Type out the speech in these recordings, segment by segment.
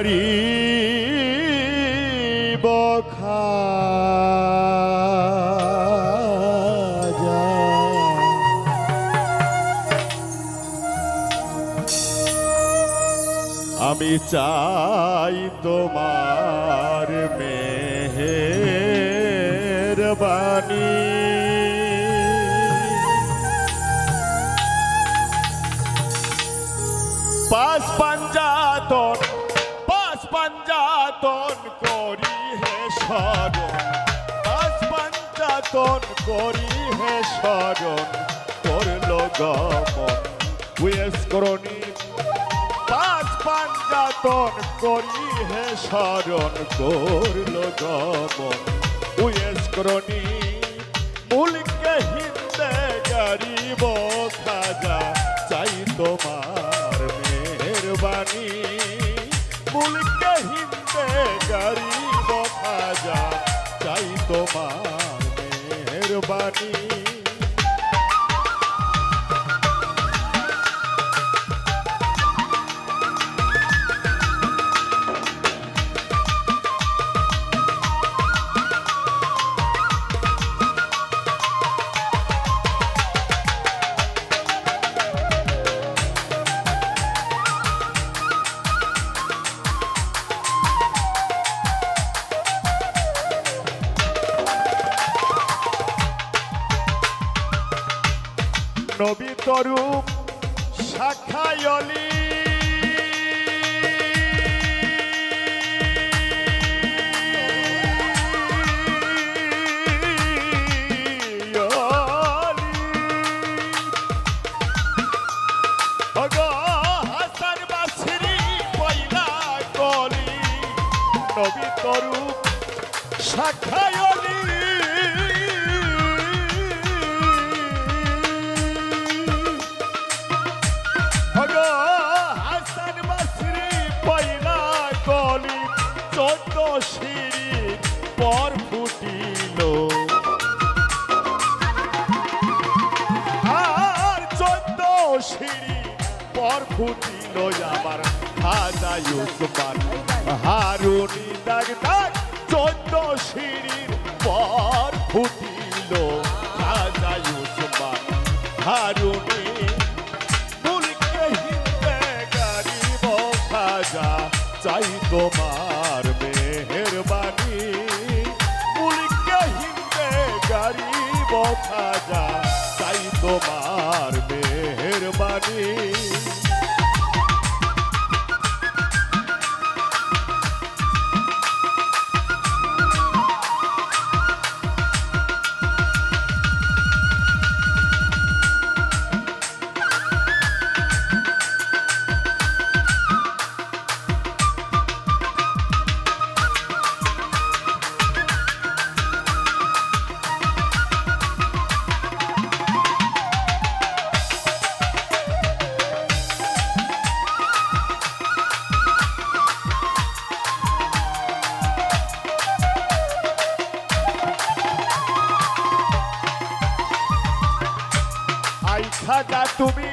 খাজা আমি চাই তোমার মেহের বাণী। পাঁচ পাঞ্জাতন পাঞ্জাতন করি হে স্মরণ। পাঁচ পাঞ্জাতন করি হে স্মরণ। করল গমন, উয়েস করণী পাঁচ পাঞ্জাতন করি হে স্মরণ, করল গমন, উয়েস করণী মুলকে হিন্দে গরিব খাজা, চাই তোমার মেহরবানি। মুলকে হিন্দে গরিব খাজা চাই তোমার মেহরবানি। নবী তরূপ শাখায়লি সিঁড়ি পর ফুটিল আমার খাজা ইউসুফান। হারুনি দাগ দাগ চোদ্দ সিঁড়ির পর ফুটিল খাজা ইউসুফান। হারুনি, মুলকে হিন্দে গরিব খাজা, চাই তোমার মেহরবানি। মুলকে গরিব খাজা তাই তোমার মেহরবানি। to me.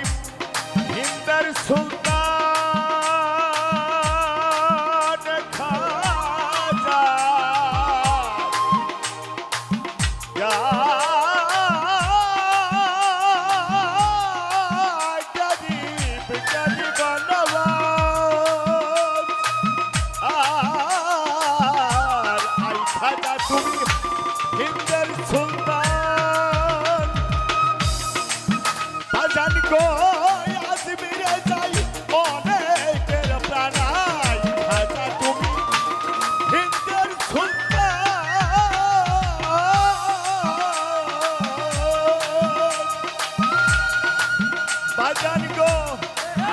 বাজান গো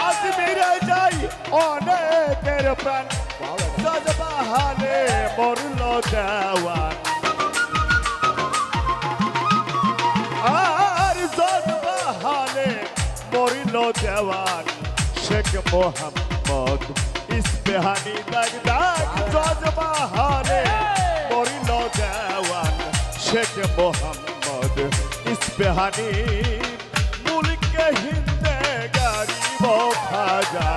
আজমিরে যাই অনেকের প্রাণ। সজবাহানে মরল দেওয়ান আর জন্মহালে মরিল দেওয়ান শেখ মোহাম্মদ ইস্তেহানি দাগ দাগ জজবাহালে মরিল দেওয়ান শেখ মোহাম্মদ ইস্তেহানি মুলকে হিন্দে খাজা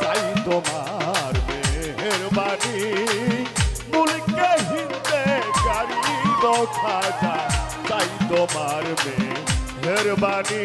চাই তোমার মেহরবানি। মুলকে হিন্দে গরিব খাজা চাই তোমার মেহরবানি।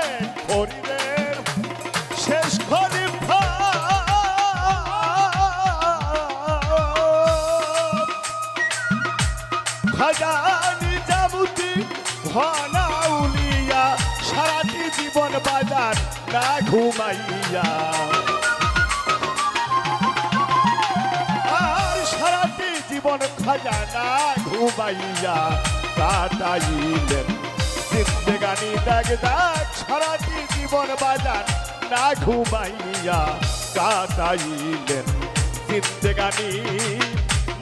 ফরিদের শেষ খলিফা। খাজা নিজামুদ্দিন হনাউলিয়া শেখ ফরিদের শেষ খলিফা খাজা নিজামুদ্দিন হনাউলিয়া সারাটি জীবন বাজার না ঘুমাইয়া। আর সারাটি জীবন খাজানা ঘুমাইয়া, কাটাইলেন। জিন্দেগানি দাগ দাগ সারাটি জীবন বাজার না ঘুমাইয়া কাটাইলেন। জিন্দেগানি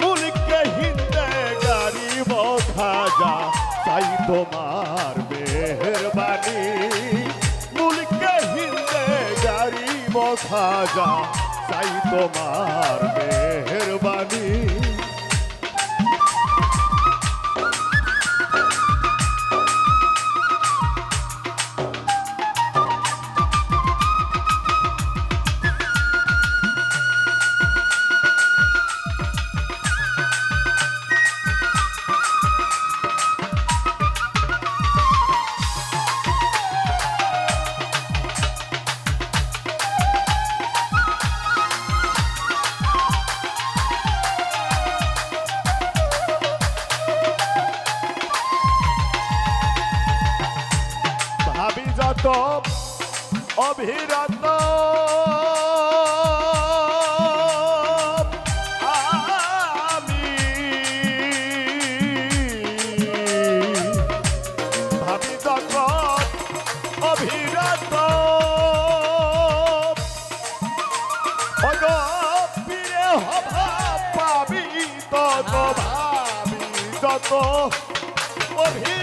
মুলকে হিন্দে গরিব খাজা তাই তোমার মেহরবানি। মুলকে হিন্দে গরিব খাজা তাই তোমার মেহরবানি। যত অভিরত আমি ভাবি যত অভিরত যত অভিরত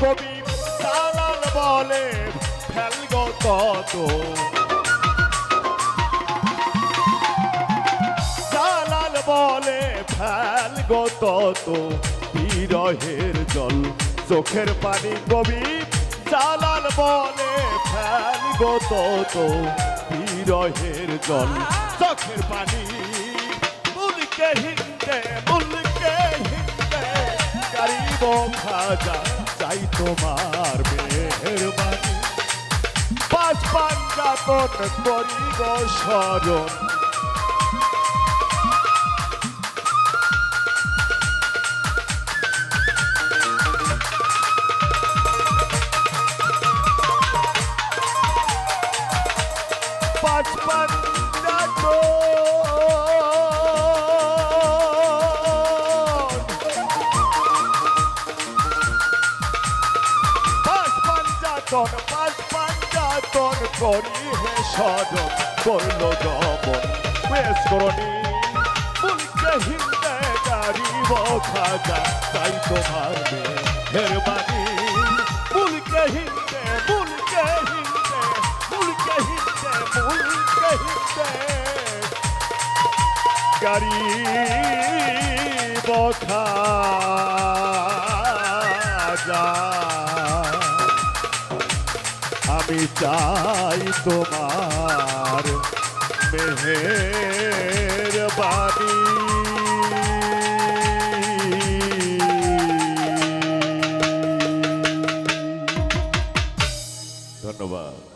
কবি দালাল বলে ফেলগ তত দালাল বলে ফেলগ তত। বিরহের জল, চোখের পানি কবি জালাল বলে ফেলগ তত। বিরহের জল, চোখের পানি, মুলকে হিন্দে মুলকে হিন্দে গরিব খাজা চাই তোমার মেহরবানি। পাঁচ পাঞ্জাতন করিব স্মরণ পাঁচ পাঞ্জাতন করি হে সজন করল জবন বেশ করণী মুলকে হিন্দে গারিব খাজা, তাই তোমার মেহরবানি। মুলকে হিন্দে মুলকে হিন্দে মুলকে হিন্দে মুলকে হিন্দে। গরিব খাজা। আমি চাই তোমার মেহের বাণী। ধন্যবাদ।